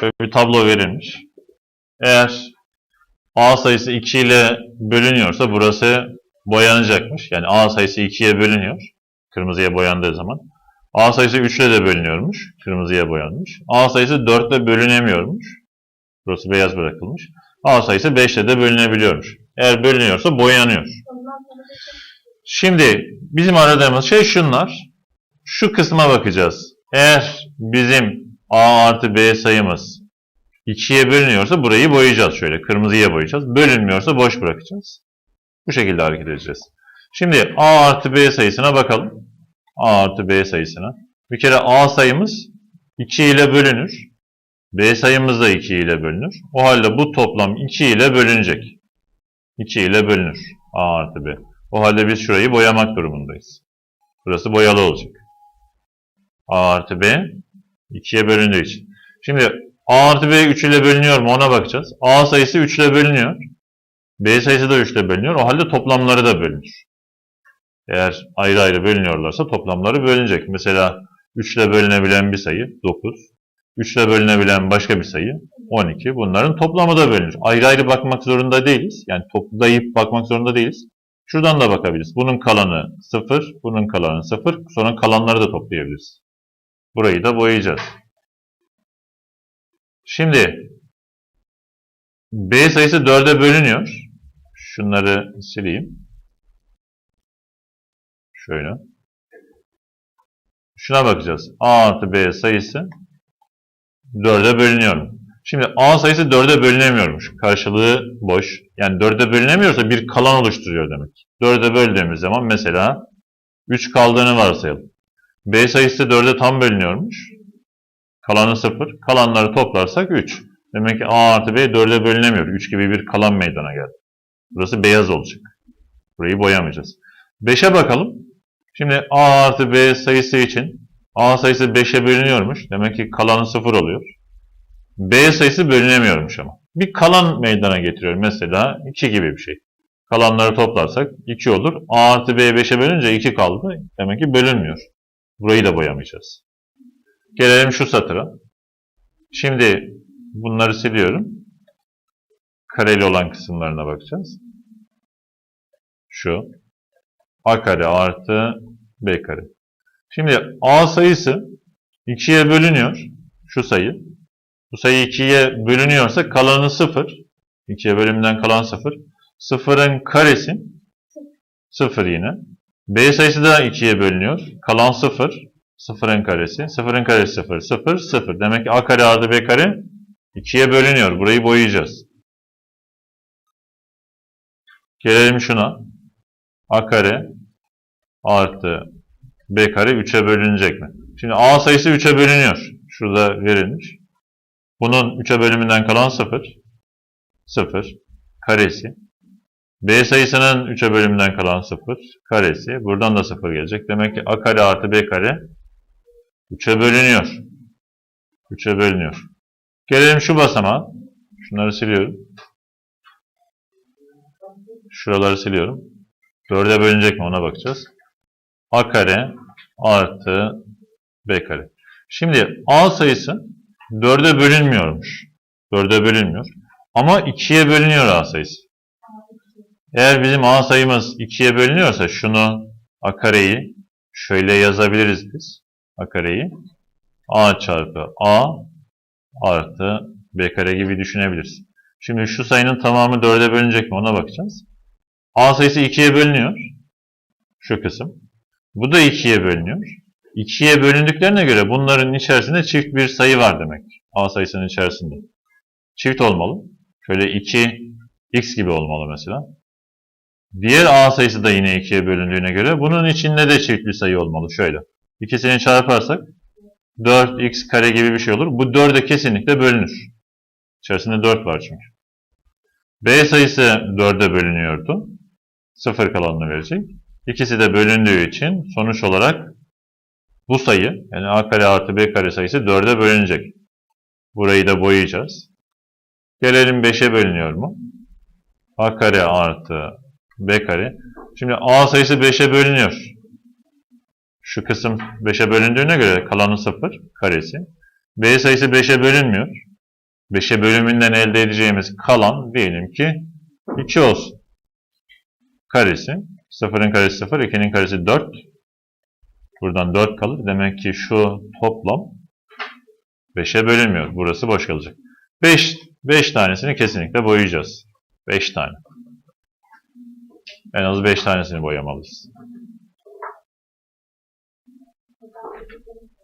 Şöyle bir tablo verilmiş. Eğer A sayısı 2 ile bölünüyorsa burası boyanacakmış. Yani A sayısı 2'ye bölünüyor. Kırmızıya boyandığı zaman. A sayısı 3 ile de bölünüyormuş. Kırmızıya boyanmış. A sayısı 4 ile bölünemiyormuş. Burası beyaz bırakılmış. A sayısı 5 ile de bölünebiliyormuş. Eğer bölünüyorsa boyanıyor. Şimdi bizim aradığımız şey şunlar. Şu kısma bakacağız. Eğer bizim A artı B sayımız 2'ye bölünüyorsa burayı boyayacağız şöyle. Kırmızıya boyayacağız. Bölünmüyorsa boş bırakacağız. Bu şekilde hareket edeceğiz. Şimdi A artı B sayısına bakalım. A artı B sayısına. Bir kere A sayımız 2 ile bölünür. B sayımız da 2 ile bölünür. O halde bu toplam 2 ile bölünecek. 2 ile bölünür. A artı B. O halde biz şurayı boyamak durumundayız. Burası boyalı olacak. A artı B 2'ye bölündüğü için. Şimdi A artı B 3 ile bölünüyor mu ona bakacağız. A sayısı 3 ile bölünüyor. B sayısı da 3 ile bölünüyor. O halde toplamları da bölünür. Eğer ayrı ayrı bölünüyorlarsa toplamları bölünecek. Mesela 3 ile bölünebilen bir sayı 9. 3 ile bölünebilen başka bir sayı 12. Bunların toplamı da bölünür. Ayrı ayrı bakmak zorunda değiliz. Yani toplayıp bakmak zorunda değiliz. Şuradan da bakabiliriz. Bunun kalanı 0, bunun kalanı 0. Sonra kalanları da toplayabiliriz. Burayı da boyayacağız. Şimdi B sayısı 4'e bölünüyor. Şunları sileyim. Şöyle. Şuna bakacağız. A artı B sayısı 4'e bölünüyor? Şimdi A sayısı 4'e bölünemiyormuş. Karşılığı boş. Yani 4'e bölünemiyorsa bir kalan oluşturuyor demek. 4'e böldüğümüz zaman mesela 3 kaldığını varsayalım. B sayısı 4'e tam bölünüyormuş. Kalanı 0. Kalanları toplarsak 3. Demek ki A artı B 4'e bölünemiyor. 3 gibi bir kalan meydana geldi. Burası beyaz olacak. Burayı boyamayacağız. 5'e bakalım. Şimdi A artı B sayısı için A sayısı 5'e bölünüyormuş. Demek ki kalanı 0 oluyor. B sayısı bölünemiyormuş ama. Bir kalan meydana getiriyor. Mesela 2 gibi bir şey. Kalanları toplarsak 2 olur. A artı B 5'e bölünce 2 kaldı. Demek ki bölünmüyor. Burayı da boyamayacağız. Gelelim şu satıra. Şimdi bunları siliyorum. Kareli olan kısımlarına bakacağız. Şu. A kare artı B kare. Şimdi A sayısı 2'ye bölünüyor. Şu sayı. Bu sayı 2'ye bölünüyorsa kalanı 0. 2'ye bölümden kalan 0. 0'ın karesi 0 yine. B sayısı da 2'ye bölünüyor. Kalan 0. 0'ın karesi. 0'ın karesi 0. 0, 0. Demek ki A kare artı B kare 2'ye bölünüyor. Burayı boyayacağız. Gelelim şuna. A kare artı B kare 3'e bölünecek mi? Şimdi A sayısı 3'e bölünüyor. Şurada verilmiş. Bunun 3'e bölümünden kalan 0. 0. Karesi. B sayısının 3'e bölümünden kalan 0. Karesi. Buradan da 0 gelecek. Demek ki A kare artı B kare 3'e bölünüyor. 3'e bölünüyor. Gelelim şu basamağa. Şunları siliyorum. Şuraları siliyorum. 4'e bölünecek mi ona bakacağız. A kare artı B kare. Şimdi A sayısı 4'e bölünmüyormuş. 4'e bölünmüyor. Ama 2'ye bölünüyor A sayısı. Eğer bizim A sayımız 2'ye bölünüyorsa şunu A kareyi şöyle yazabiliriz biz. A kareyi A çarpı A artı B kare gibi düşünebiliriz. Şimdi şu sayının tamamı 4'e bölünecek mi ona bakacağız. A sayısı 2'ye bölünüyor. Şu kısım. Bu da 2'ye bölünüyor. 2'ye bölündüklerine göre bunların içerisinde çift bir sayı var demek. A sayısının içerisinde. Çift olmalı. Şöyle 2 x gibi olmalı mesela. Diğer A sayısı da yine 2'ye bölündüğüne göre bunun içinde de çift bir sayı olmalı. Şöyle. İkisini çarparsak 4x kare gibi bir şey olur. Bu 4'e kesinlikle bölünür. İçerisinde 4 var çünkü. B sayısı 4'e bölünüyordu. 0 kalanını verecek. İkisi de bölündüğü için sonuç olarak bu sayı yani a kare artı b kare sayısı 4'e bölünecek. Burayı da boyayacağız. Gelelim 5'e bölünüyor mu? a kare artı b kare. Şimdi a sayısı 5'e bölünüyor. Şu kısım 5'e bölündüğüne göre kalanı 0 karesi. b sayısı 5'e bölünmüyor. 5'e bölümünden elde edeceğimiz kalan diyelim ki 2 olsun. Karesi. 0'ın karesi 0, 2'nin karesi 4. Buradan 4 kalır. Demek ki şu toplam 5'e bölünmüyor. Burası boş kalacak. 5, 5 tanesini kesinlikle boyayacağız. 5 tane. En az 5 tanesini boyamalıyız.